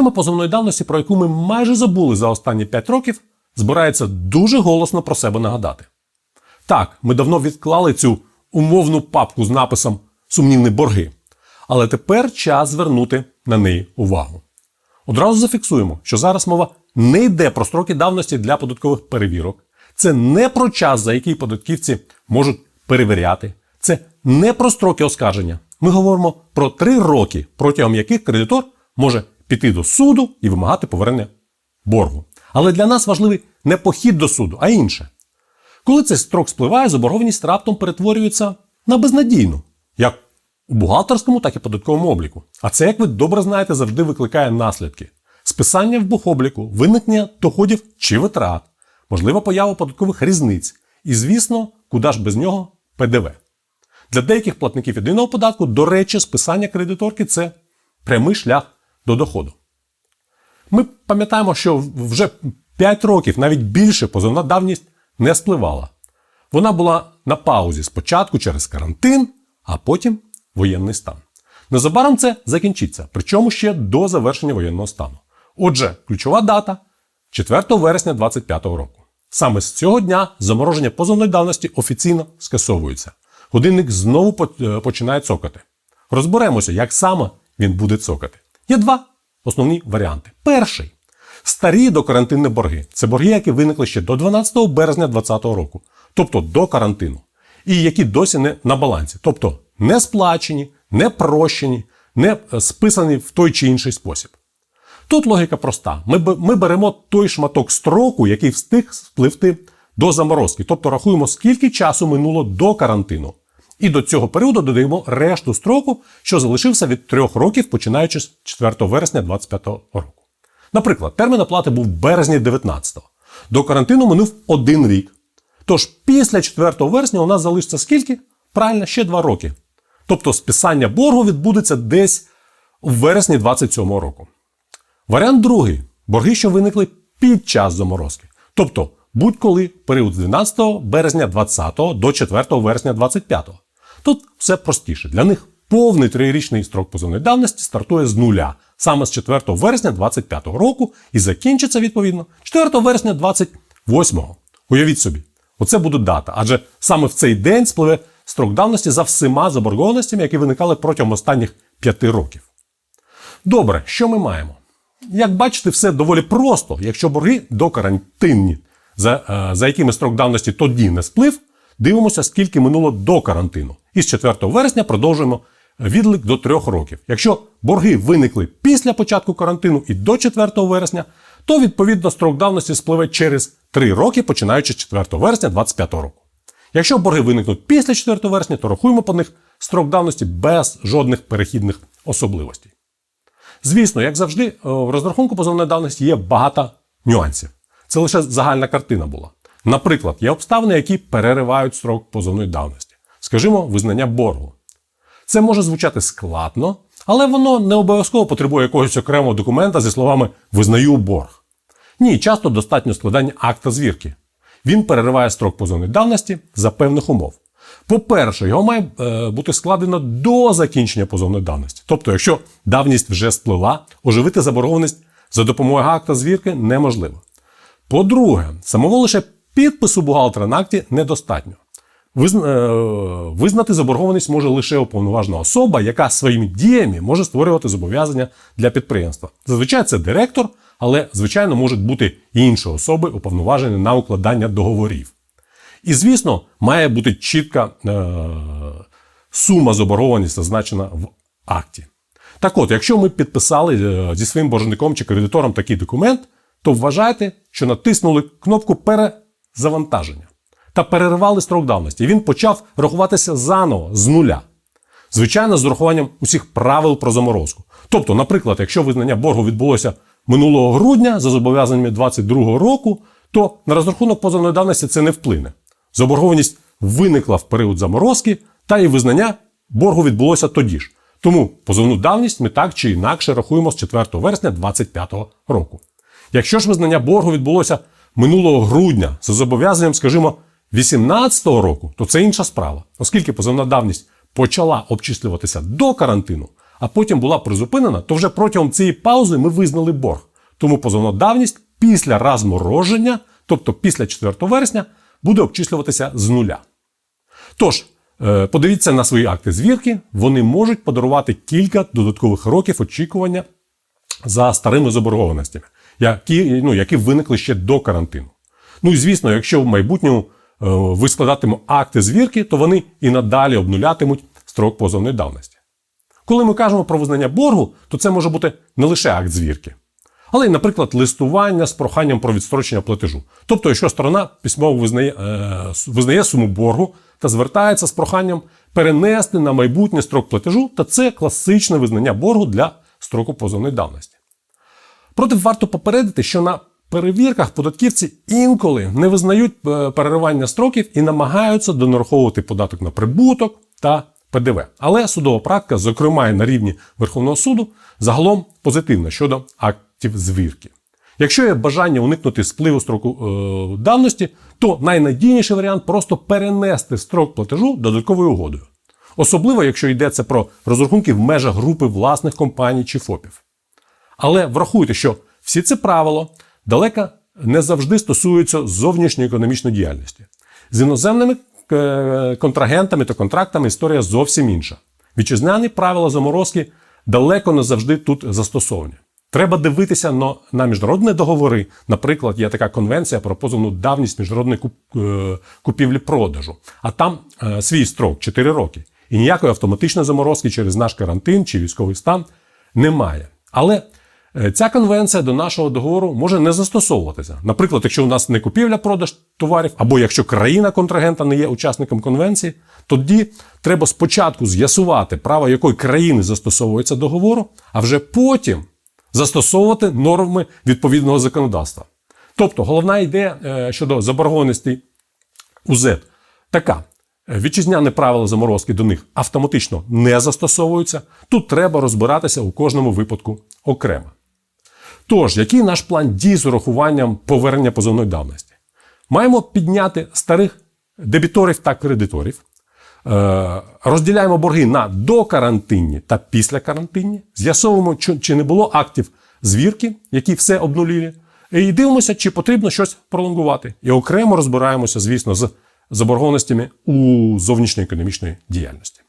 Система позовної давності, про яку ми майже забули за останні 5 років, збирається дуже голосно про себе нагадати. Так, ми давно відклали цю умовну папку з написом Сумнівні борги. Але тепер час звернути на неї увагу. Одразу зафіксуємо, що зараз мова не йде про строки давності для податкових перевірок. Це не про час, за який податківці можуть перевіряти. Це не про строки оскарження. Ми говоримо про три роки, протягом яких кредитор може піти до суду і вимагати повернення боргу. Але для нас важливий не похід до суду, а інше. Коли цей строк спливає, заборгованість раптом перетворюється на безнадійну, як у бухгалтерському, так і податковому обліку. А це, як ви добре знаєте, завжди викликає наслідки: списання в бухобліку, виникнення доходів чи витрат, можлива поява податкових різниць. І, звісно, куди ж без нього ПДВ. Для деяких платників єдиного податку, до речі, списання кредиторки це прямий шлях до доходу. Ми пам'ятаємо, що вже 5 років, навіть більше, позовна давність не спливала. Вона була на паузі спочатку через карантин, а потім воєнний стан. Незабаром це закінчиться, причому ще до завершення воєнного стану. Отже, ключова дата 4 вересня 2025 року. Саме з цього дня замороження позовної давності офіційно скасовується. Годинник знову е, починає цокати. Розберемося, як саме він буде цокати. Є два основні варіанти. Перший старі докарантинні борги. Це борги, які виникли ще до 12 березня 2020 року, тобто до карантину, і які досі не на балансі, тобто не сплачені, не прощені, не е, списані в той чи інший спосіб. Тут логіка проста. Ми, ми беремо той шматок строку, який встиг спливти до заморозки. Тобто рахуємо, скільки часу минуло до карантину. І до цього періоду додаємо решту строку, що залишився від трьох років, починаючи з 4 вересня 2025 року. Наприклад, термін оплати був в березні 19-го. До карантину минув один рік. Тож після 4 вересня у нас залишиться скільки? Правильно, ще два роки. Тобто списання боргу відбудеться десь в вересні 27 року. Варіант другий борги, що виникли під час заморозки. Тобто будь-коли період з 12 березня 20 до 4 вересня 25. Тут все простіше. Для них повний трирічний строк позовної давності стартує з нуля, саме з 4 вересня 25 року і закінчиться відповідно 4 вересня 28. Уявіть собі, оце буде дата, адже саме в цей день спливе строк давності за всіма заборгованостями, які виникали протягом останніх 5 років. Добре, що ми маємо? Як бачите, все доволі просто. Якщо борги докарантинні, за, е, за якими строк давності тоді не сплив, дивимося, скільки минуло до карантину. І з 4 вересня продовжуємо відлик до 3 років. Якщо борги виникли після початку карантину і до 4 вересня, то відповідно строк давності спливе через 3 роки, починаючи з 4 вересня 2025 року. Якщо борги виникнуть після 4 вересня, то рахуємо по них строк давності без жодних перехідних особливостей. Звісно, як завжди, е, в розрахунку позовної давності є багато нюансів. Це лише загальна картина була. Наприклад, є обставини, які переривають строк позовної давності. Скажімо, визнання боргу. Це може звучати складно, але воно не обов'язково потребує якогось окремого документа зі словами визнаю борг. Ні, часто достатньо складання акта звірки. Він перериває строк позовної давності за певних умов. По-перше, його має е, бути складено до закінчення позовної давності. Тобто, якщо давність вже сплила, оживити заборгованість за допомогою акта звірки неможливо. По-друге, самого лише підпису бухгалтера на акті недостатньо. Е, Визнати заборгованість може лише уповноважена особа, яка своїми діями може створювати зобов'язання для підприємства. Зазвичай це директор, але, звичайно, можуть бути і інші особи, уповноважені на укладання договорів. І, звісно, має бути чітка е, сума заборгованості зазначена в акті. Так от, якщо ми підписали е, зі своїм боржником чи кредитором такий документ, то вважайте, що натиснули кнопку перезавантаження та переривали строк давності. І він почав рахуватися заново з нуля. Звичайно, з урахуванням усіх правил про заморозку. Тобто, наприклад, якщо визнання боргу відбулося минулого грудня за зобов'язаннями 2022 року, то на розрахунок позовної давності це не вплине. Заборгованість виникла в період заморозки, та і визнання боргу відбулося тоді ж. Тому позовну давність ми так чи інакше рахуємо з 4 вересня 2025 року. Якщо ж визнання боргу відбулося минулого грудня за зобов'язанням, скажімо, 2018 року, то це інша справа, оскільки позовна давність почала обчислюватися до карантину, а потім була призупинена, то вже протягом цієї паузи ми визнали борг. Тому позовна давність після розмороження, тобто після 4 вересня, буде обчислюватися з нуля. Тож, е, подивіться на свої акти звірки, вони можуть подарувати кілька додаткових років очікування за старими заборгованостями, які, ну, які виникли ще до карантину. Ну і звісно, якщо в майбутньому е, ви складатимете акти звірки, то вони і надалі обнулятимуть строк позовної давності. Коли ми кажемо про визнання боргу, то це може бути не лише акт звірки, але й, наприклад, листування з проханням про відстрочення платежу. Тобто, якщо сторона письмово визнає, е, визнає суму боргу та звертається з проханням перенести на майбутнє строк платежу, то це класичне визнання боргу для строку позовної давності. Проте варто попередити, що на перевірках податківці інколи не визнають е, переривання строків і намагаються донараховувати податок на прибуток та ПДВ. Але судова практика, зокрема і на рівні Верховного суду, загалом позитивна щодо актів звірки. Якщо є бажання уникнути спливу строку е, давності, то найнадійніший варіант просто перенести строк платежу додатковою угодою. Особливо, якщо йдеться про розрахунки в межах групи власних компаній чи ФОПів. Але врахуйте, що всі ці правила далеко не завжди стосуються зовнішньої економічної діяльності. З іноземними е, контрагентами та контрактами історія зовсім інша. Вітчизняні правила заморозки далеко не завжди тут застосовані. Треба дивитися на, на міжнародні договори. Наприклад, є така конвенція про позовну давність міжнародної куп, е, купівлі-продажу. А там е, свій строк 4 роки. І ніякої автоматичної заморозки через наш карантин чи військовий стан немає. Але ця конвенція до нашого договору може не застосовуватися. Наприклад, якщо у нас не купівля-продаж товарів, або якщо країна контрагента не є учасником конвенції, тоді треба спочатку з'ясувати право якої країни застосовується договору, а вже потім застосовувати норми відповідного законодавства. Тобто, головна ідея е, щодо заборгованості УЗ така. Вітчизняні правила заморозки до них автоматично не застосовуються. Тут треба розбиратися у кожному випадку окремо. Тож, який наш план дій з урахуванням повернення позовної давності? Маємо підняти старих дебіторів та кредиторів, Е, розділяємо борги на докарантинні та післякарантинні, з'ясовуємо, чи- не було актів звірки, які все обнулили, і дивимося, чи потрібно щось пролонгувати. І окремо розбираємося, звісно, з заборгованостями у зовнішньоекономічної діяльності.